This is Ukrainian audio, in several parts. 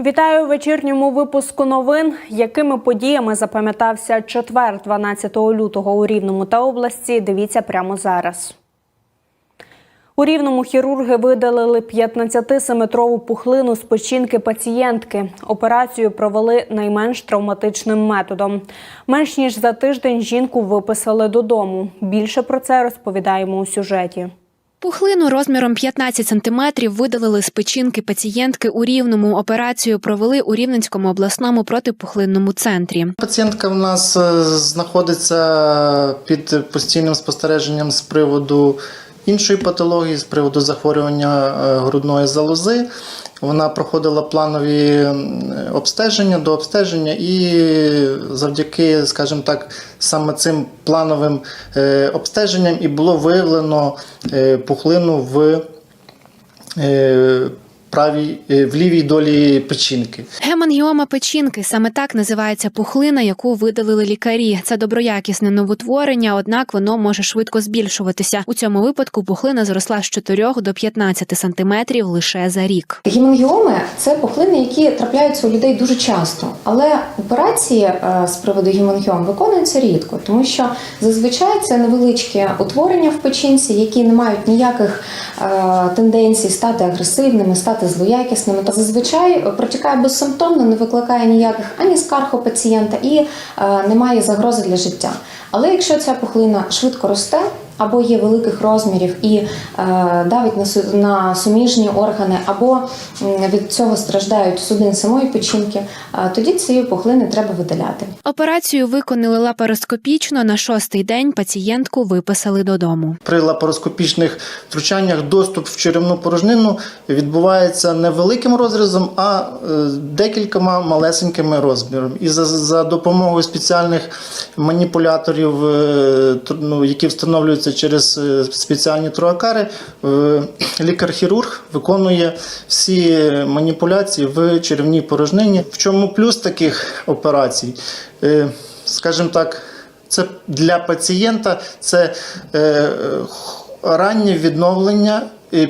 Вітаю у вечірньому випуску новин. Якими подіями запам'ятався четвер, 12 лютого у Рівному та області. Дивіться прямо зараз. У Рівному хірурги видалили 15-метрову пухлину з печінки пацієнтки. Операцію провели найменш травматичним методом. Менш ніж за тиждень жінку виписали додому. Більше про це розповідаємо у сюжеті. Пухлину розміром 15 сантиметрів видалили з печінки пацієнтки у Рівному. Операцію провели у Рівненському обласному протипухлинному центрі. Пацієнтка в нас е, знаходиться під постійним спостереженням з приводу іншої патології, з приводу захворювання е, грудної залози. Вона проходила планові обстеження до обстеження, і завдяки, скажімо так, саме цим плановим е, обстеженням і було виявлено е, пухлину в правій, е, в лівій долі печінки. Гемангіома печінки саме так називається пухлина, яку видалили лікарі. Це доброякісне новотворення, однак воно може швидко збільшуватися. У цьому випадку пухлина зросла з 4 до 15 сантиметрів лише за рік. Гемангіоми це пухлини, які трапляються у людей дуже часто, але операції е, з приводу гемангіом виконуються рідко, тому що зазвичай це невеличкі утворення в печінці, які не мають ніяких е, тенденцій стати агресивними, стати злоякісними. Та зазвичай протікає безсимптомно, не викликає ніяких ані скарг у пацієнта і е, немає загрози для життя. Але якщо ця пухлина швидко росте, або є великих розмірів і е, давить на, су- на суміжні органи, або від цього страждають судини самої печінки, е, тоді ці пухлини треба видаляти. Операцію виконали лапароскопічно. На шостий день пацієнтку виписали додому. При лапароскопічних втручаннях доступ в черевну порожнину відбувається не великим розрізом, а е, декількома малесенькими розмірами. І за, за допомогою спеціальних маніпуляторів, ну, які встановлюються через е, спеціальні троакари, е, лікар-хірург виконує всі маніпуляції в черевній порожнині. В чому плюс таких операцій? Е, Скажімо так, це для пацієнта це раннє відновлення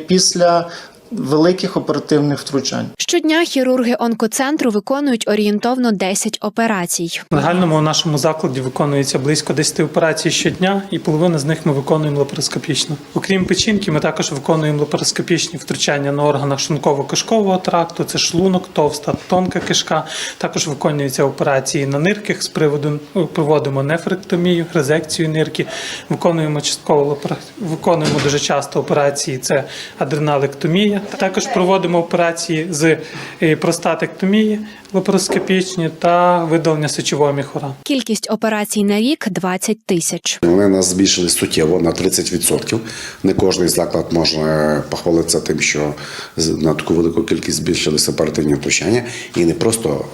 після великих оперативних втручань. Щодня хірурги онкоцентру виконують орієнтовно 10 операцій. В загальному у нашому закладі виконується близько 10 операцій щодня, і половина з них ми виконуємо лапароскопічно. Окрім печінки, ми також виконуємо лапароскопічні втручання на органах шлунково-кишкового тракту, це шлунок, товста, тонка кишка. Також виконуються операції на нирках з приводу ну, проводимо нефректомію, резекцію нирки, виконуємо частково виконуємо дуже часто операції. Це адреналектомія. Також проводимо операції з е, простатектомії лапароскопічні та видалення сечового міхура. Кількість операцій на рік 20 тисяч. Вони нас збільшили суттєво на 30%. Не кожний заклад може похвалитися тим, що з- на таку велику кількість збільшилися оперативні втручання, і не просто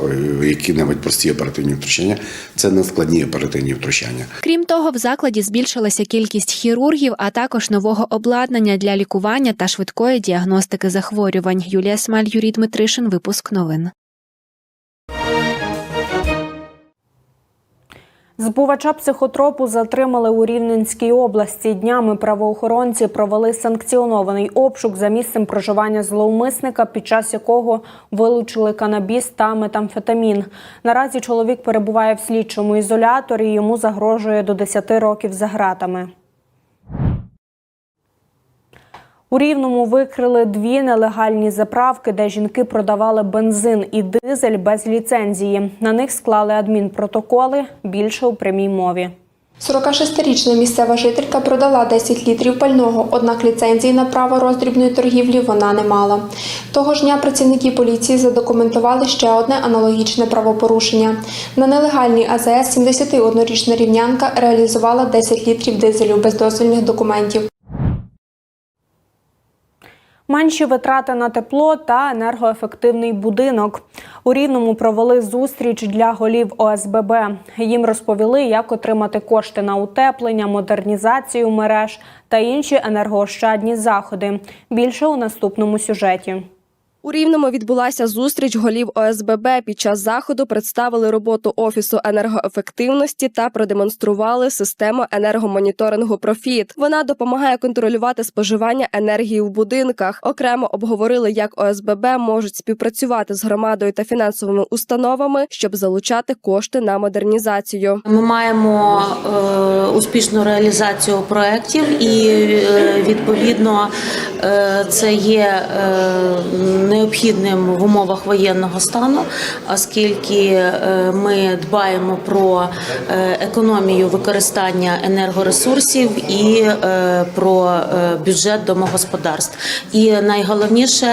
е, які-небудь прості оперативні втручання, це надскладні оперативні втручання. Крім того, в закладі збільшилася кількість хірургів, а також нового обладнання для лікування та швидкої діагностики захворювань. Юлія Смаль, Юрій Дмитришин. Випуск новин. Збувача психотропу затримали у Рівненській області. Днями правоохоронці провели санкціонований обшук за місцем проживання зловмисника, під час якого вилучили канабіс та метамфетамін. Наразі чоловік перебуває в слідчому ізоляторі. Йому загрожує до 10 років за ґратами. У Рівному викрили дві нелегальні заправки, де жінки продавали бензин і дизель без ліцензії. На них склали адмінпротоколи. Більше у прямій мові. 46-річна місцева жителька продала 10 літрів пального, однак ліцензії на право роздрібної торгівлі вона не мала. Того ж дня працівники поліції задокументували ще одне аналогічне правопорушення. На нелегальній АЗС 71-річна рівнянка реалізувала 10 літрів дизелю без дозвільних документів. Менші витрати на тепло та енергоефективний будинок. У Рівному провели зустріч для голів ОСББ. Їм розповіли, як отримати кошти на утеплення, модернізацію мереж та інші енергоощадні заходи. Більше у наступному сюжеті. У Рівному відбулася зустріч голів ОСББ. Під час заходу представили роботу офісу енергоефективності та продемонстрували систему енергомоніторингу Профіт. Вона допомагає контролювати споживання енергії в будинках. Окремо обговорили, як ОСББ можуть співпрацювати з громадою та фінансовими установами, щоб залучати кошти на модернізацію. Ми маємо е, успішну реалізацію проєктів і е, відповідно е, це є е, необхідним в умовах воєнного стану, оскільки е, ми дбаємо про е, економію використання енергоресурсів і е, про бюджет домогосподарств. І найголовніше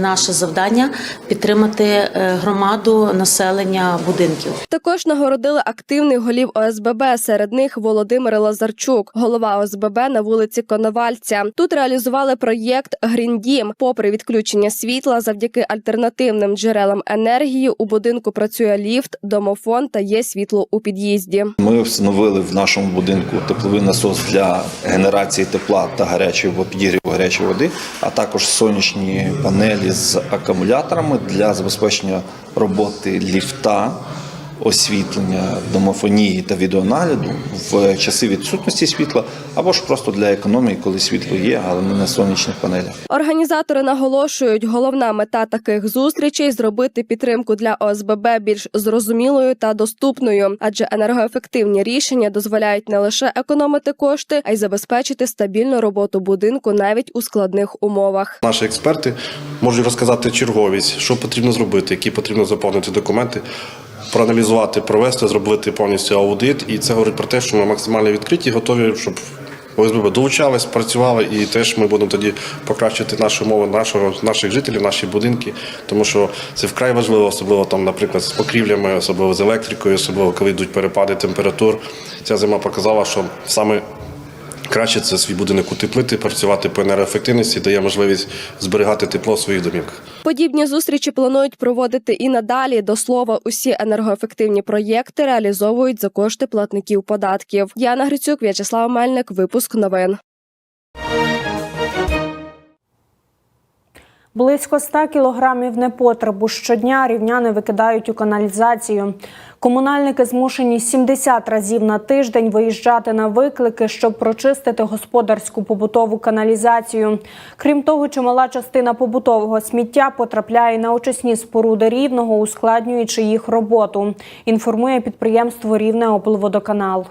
наше завдання підтримати громаду населення будинків. Також нагородили активних голів ОСББ. Серед них Володимир Лазарчук, голова ОСББ на вулиці Коновальця. Тут реалізували проєкт Гріндім. Попри відключення світла, завдяки альтернативним джерелам енергії у будинку працює ліфт, домофон та є світло у під'їзді. Ми встановили в нашому будинку тепловий насос для генерації тепла та гарячої підігріву гарячої води, а також сонячні панелі з акумуляторами для забезпечення роботи ліфта, освітлення домофонії та відеонагляду в часи відсутності світла, або ж просто для економії, коли світло є, але не на сонячних панелях. Організатори наголошують, головна мета таких зустрічей зробити підтримку для ОСББ більш зрозумілою та доступною, адже енергоефективні рішення дозволяють не лише економити кошти, а й забезпечити стабільну роботу будинку навіть у складних умовах. Наші експерти можуть розказати черговість, що потрібно зробити, які потрібно заповнити документи, проаналізувати, провести, зробити повністю аудит. І це говорить про те, що ми максимально відкриті, готові, щоб ОСББ долучались, працювали, і теж ми будемо тоді покращити наші умови нашого, наших жителів, наші будинки, тому що це вкрай важливо, особливо там, наприклад, з покрівлями, особливо з електрикою, особливо коли йдуть перепади температур. Ця зима показала, що саме Краще це свій будинок утеплити, працювати по енергоефективності, дає можливість зберігати тепло в своїх домівках. Подібні зустрічі планують проводити і надалі. До слова, усі енергоефективні проєкти реалізовують за кошти платників податків. Яна Грицюк, В'ячеслав Мельник, випуск новин. Близько 100 кілограмів непотребу щодня рівняни викидають у каналізацію. Комунальники змушені 70 разів на тиждень виїжджати на виклики, щоб прочистити господарську побутову каналізацію. Крім того, чимала частина побутового сміття потрапляє на очисні споруди рівного, ускладнюючи їх роботу. Інформує підприємство Рівне облводоканал.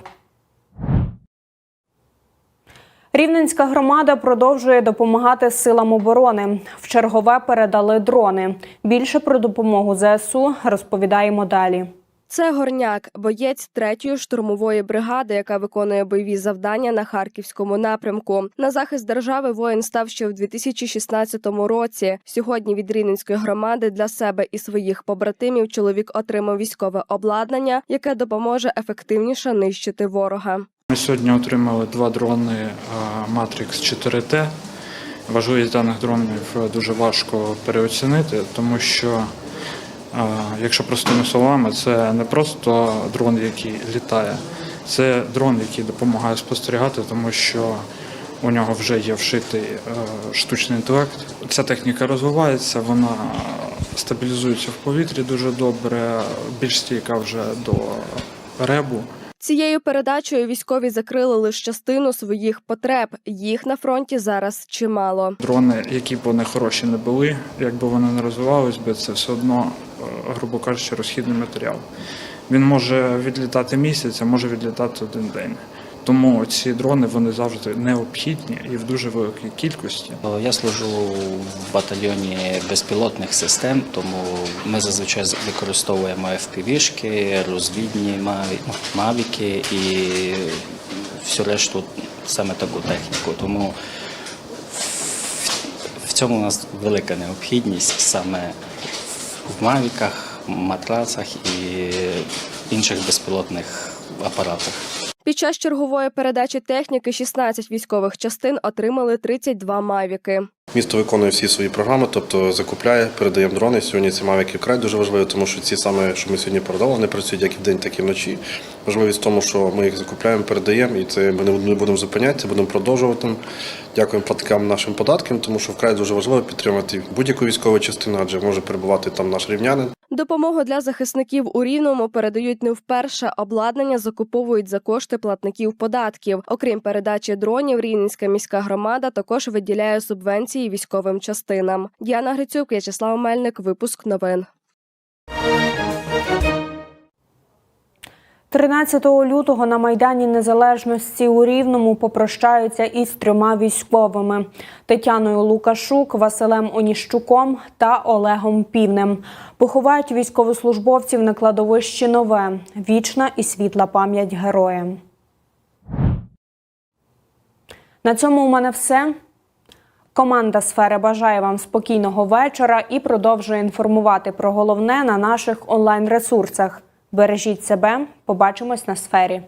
Рівненська громада продовжує допомагати силам оборони. В чергове передали дрони. Більше про допомогу ЗСУ розповідаємо далі. Це горняк, боєць третьої штурмової бригади, яка виконує бойові завдання на харківському напрямку. На захист держави воїн став ще в 2016 році. Сьогодні від Рівненської громади для себе і своїх побратимів чоловік отримав військове обладнання, яке допоможе ефективніше нищити ворога. Ми сьогодні отримали два дрони е, Matrix 4T. Важливість даних дронів дуже важко переоцінити, тому що, е, якщо простими словами, це не просто дрон, який літає, це дрон, який допомагає спостерігати, тому що у нього вже є вшитий е, штучний інтелект. Ця техніка розвивається, вона стабілізується в повітрі дуже добре, більш стійка вже до ребу. Цією передачею військові закрили лише частину своїх потреб. Їх на фронті зараз чимало. Дрони, які б вони хороші не були, якби вони не розвивались би, це все одно, е, грубо кажучи, розхідний матеріал. Він може відлітати місяць, а може відлітати один день. Тому ці дрони вони завжди необхідні і в дуже великій кількості. Я служу в батальйоні безпілотних систем, тому ми зазвичай використовуємо FPV-шки, розвідні ну, мавіки і всю решту саме таку техніку. Тому в- цьому у нас велика необхідність саме в мавіках, матрасах і інших безпілотних апаратах. Під час чергової передачі техніки 16 військових частин отримали 32 мавіки. Місто виконує всі свої програми, тобто закупляє, передаємо дрони. Сьогодні ці мавіки вкрай дуже важливі, тому що ці саме, що ми сьогодні передали, вони працюють як і вдень, так і вночі. Важливість в тому, що ми їх закупляємо, передаємо, і це ми не будемо зупинятися, будемо продовжувати. Дякуємо платникам нашим податкам, тому що вкрай дуже важливо підтримати будь-яку військову частину, адже може перебувати там наш рівнянин. Допомогу для захисників у Рівному передають не вперше. Обладнання закуповують за кошти платників податків. Окрім передачі дронів, Рівненська міська громада також виділяє субвенції військовим частинам. Діана Грицюк, В'ячеслав Мельник, випуск новин. 13 лютого на Майдані Незалежності у Рівному попрощаються із трьома військовими: Тетяною Лукашук, Василем Оніщуком та Олегом Півнем. Поховають військовослужбовців на кладовищі Нове. Вічна і світла пам'ять героям. На цьому у мене все. Команда сфери бажає вам спокійного вечора і продовжує інформувати про головне на наших онлайн ресурсах. Бережіть себе, побачимось на сфері.